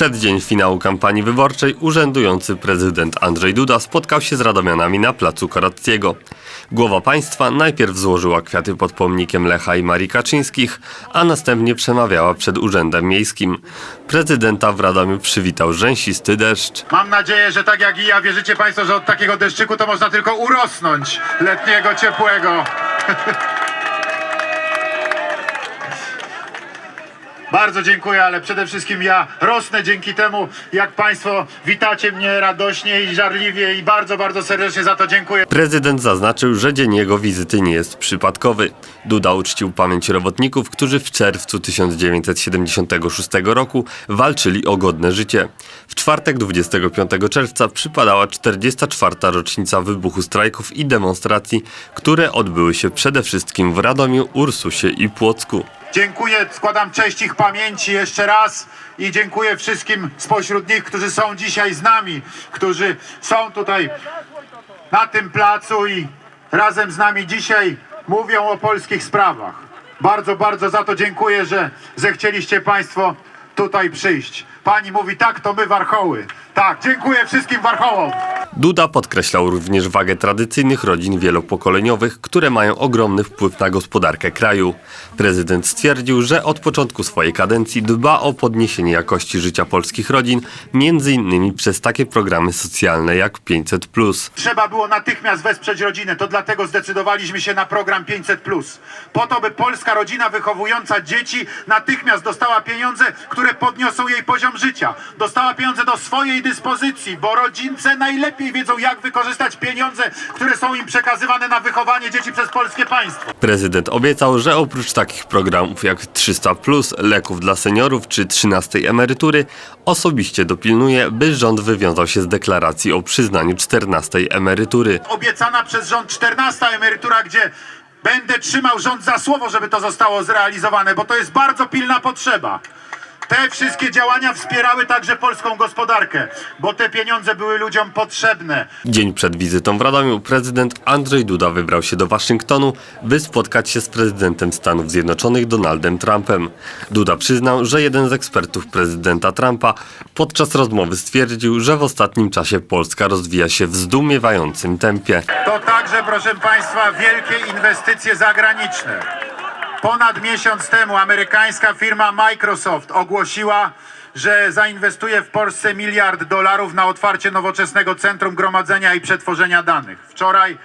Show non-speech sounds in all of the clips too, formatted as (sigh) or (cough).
przeddzień finału kampanii wyborczej urzędujący prezydent Andrzej Duda spotkał się z radomianami na placu Korackiego. Głowa państwa najpierw złożyła kwiaty pod pomnikiem Lecha i Marii Kaczyńskich, a następnie przemawiała przed urzędem miejskim. Prezydenta w Radomiu przywitał rzęsisty deszcz. Mam nadzieję, że tak jak i ja wierzycie Państwo, że od takiego deszczyku to można tylko urosnąć letniego, ciepłego. (laughs) Bardzo dziękuję, ale przede wszystkim ja rosnę dzięki temu, jak Państwo witacie mnie radośnie i żarliwie i bardzo, bardzo serdecznie za to dziękuję. Prezydent zaznaczył, że dzień jego wizyty nie jest przypadkowy. Duda uczcił pamięć robotników, którzy w czerwcu 1976 roku walczyli o godne życie. W czwartek 25 czerwca przypadała 44. rocznica wybuchu strajków i demonstracji, które odbyły się przede wszystkim w Radomiu, Ursusie i Płocku. Dziękuję, składam cześć ich pamięci jeszcze raz i dziękuję wszystkim spośród nich, którzy są dzisiaj z nami, którzy są tutaj na tym placu i razem z nami dzisiaj mówią o polskich sprawach. Bardzo, bardzo za to dziękuję, że zechcieliście Państwo tutaj przyjść. Pani mówi tak, to my warchoły. Tak, dziękuję wszystkim warchołom. Duda podkreślał również wagę tradycyjnych rodzin wielopokoleniowych, które mają ogromny wpływ na gospodarkę kraju. Prezydent stwierdził, że od początku swojej kadencji dba o podniesienie jakości życia polskich rodzin, innymi przez takie programy socjalne jak 500+. Trzeba było natychmiast wesprzeć rodzinę, to dlatego zdecydowaliśmy się na program 500. Po to, by polska rodzina wychowująca dzieci natychmiast dostała pieniądze, które podniosą jej poziom życia. Dostała pieniądze do swojej dyspozycji, bo rodzice najlepiej wiedzą, jak wykorzystać pieniądze, które są im przekazywane na wychowanie dzieci przez polskie państwo. Prezydent obiecał, że oprócz takich programów jak 300+, leków dla seniorów czy 13 emerytury, osobiście dopilnuje, by rząd wywiązał się z deklaracji o przyznaniu 14 emerytury. Obiecana przez rząd 14 emerytura, gdzie będę trzymał rząd za słowo, żeby to zostało zrealizowane, bo to jest bardzo pilna potrzeba. Te wszystkie działania wspierały także polską gospodarkę, bo te pieniądze były ludziom potrzebne. Dzień przed wizytą w Radomiu prezydent Andrzej Duda wybrał się do Waszyngtonu, by spotkać się z prezydentem Stanów Zjednoczonych Donaldem Trumpem. Duda przyznał, że jeden z ekspertów prezydenta Trumpa podczas rozmowy stwierdził, że w ostatnim czasie Polska rozwija się w zdumiewającym tempie. To także, proszę Państwa, wielkie inwestycje zagraniczne. Ponad miesiąc temu amerykańska firma Microsoft ogłosiła, że zainwestuje w Polsce miliard dolarów na otwarcie nowoczesnego centrum gromadzenia i przetworzenia danych. Wczoraj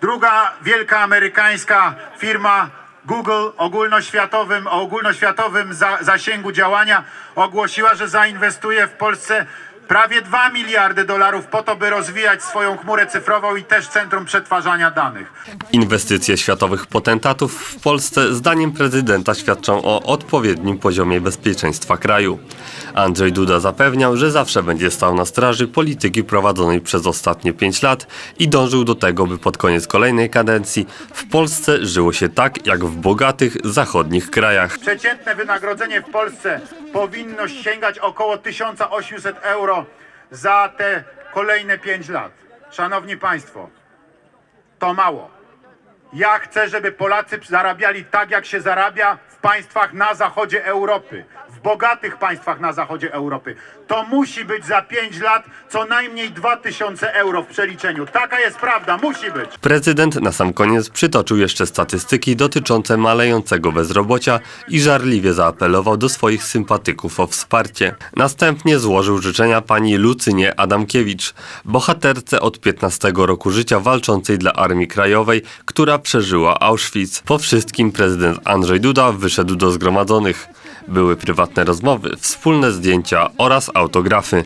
druga wielka amerykańska firma Google ogólnoświatowym, o ogólnoświatowym za, zasięgu działania ogłosiła, że zainwestuje w Polsce prawie 2 miliardy dolarów po to, by rozwijać swoją chmurę cyfrową i też centrum przetwarzania danych. Inwestycje światowych potentatów w Polsce zdaniem prezydenta świadczą o odpowiednim poziomie bezpieczeństwa kraju. Andrzej Duda zapewniał, że zawsze będzie stał na straży polityki prowadzonej przez ostatnie pięć lat i dążył do tego, by pod koniec kolejnej kadencji w Polsce żyło się tak, jak w bogatych zachodnich krajach. Przeciętne wynagrodzenie w Polsce powinno sięgać około 1800 euro za te kolejne 5 lat. Szanowni Państwo, to mało. Ja chcę, żeby Polacy zarabiali tak, jak się zarabia w państwach na zachodzie Europy, w bogatych państwach na zachodzie Europy. To musi być za 5 lat co najmniej 2000 euro w przeliczeniu. Taka jest prawda, musi być. Prezydent na sam koniec przytoczył jeszcze statystyki dotyczące malejącego bezrobocia i żarliwie zaapelował do swoich sympatyków o wsparcie. Następnie złożył życzenia pani Lucynie Adamkiewicz, bohaterce od 15 roku życia walczącej dla Armii Krajowej, która przeżyła Auschwitz. Po wszystkim prezydent Andrzej Duda wyszedł do zgromadzonych. Były prywatne rozmowy, wspólne zdjęcia oraz autografy.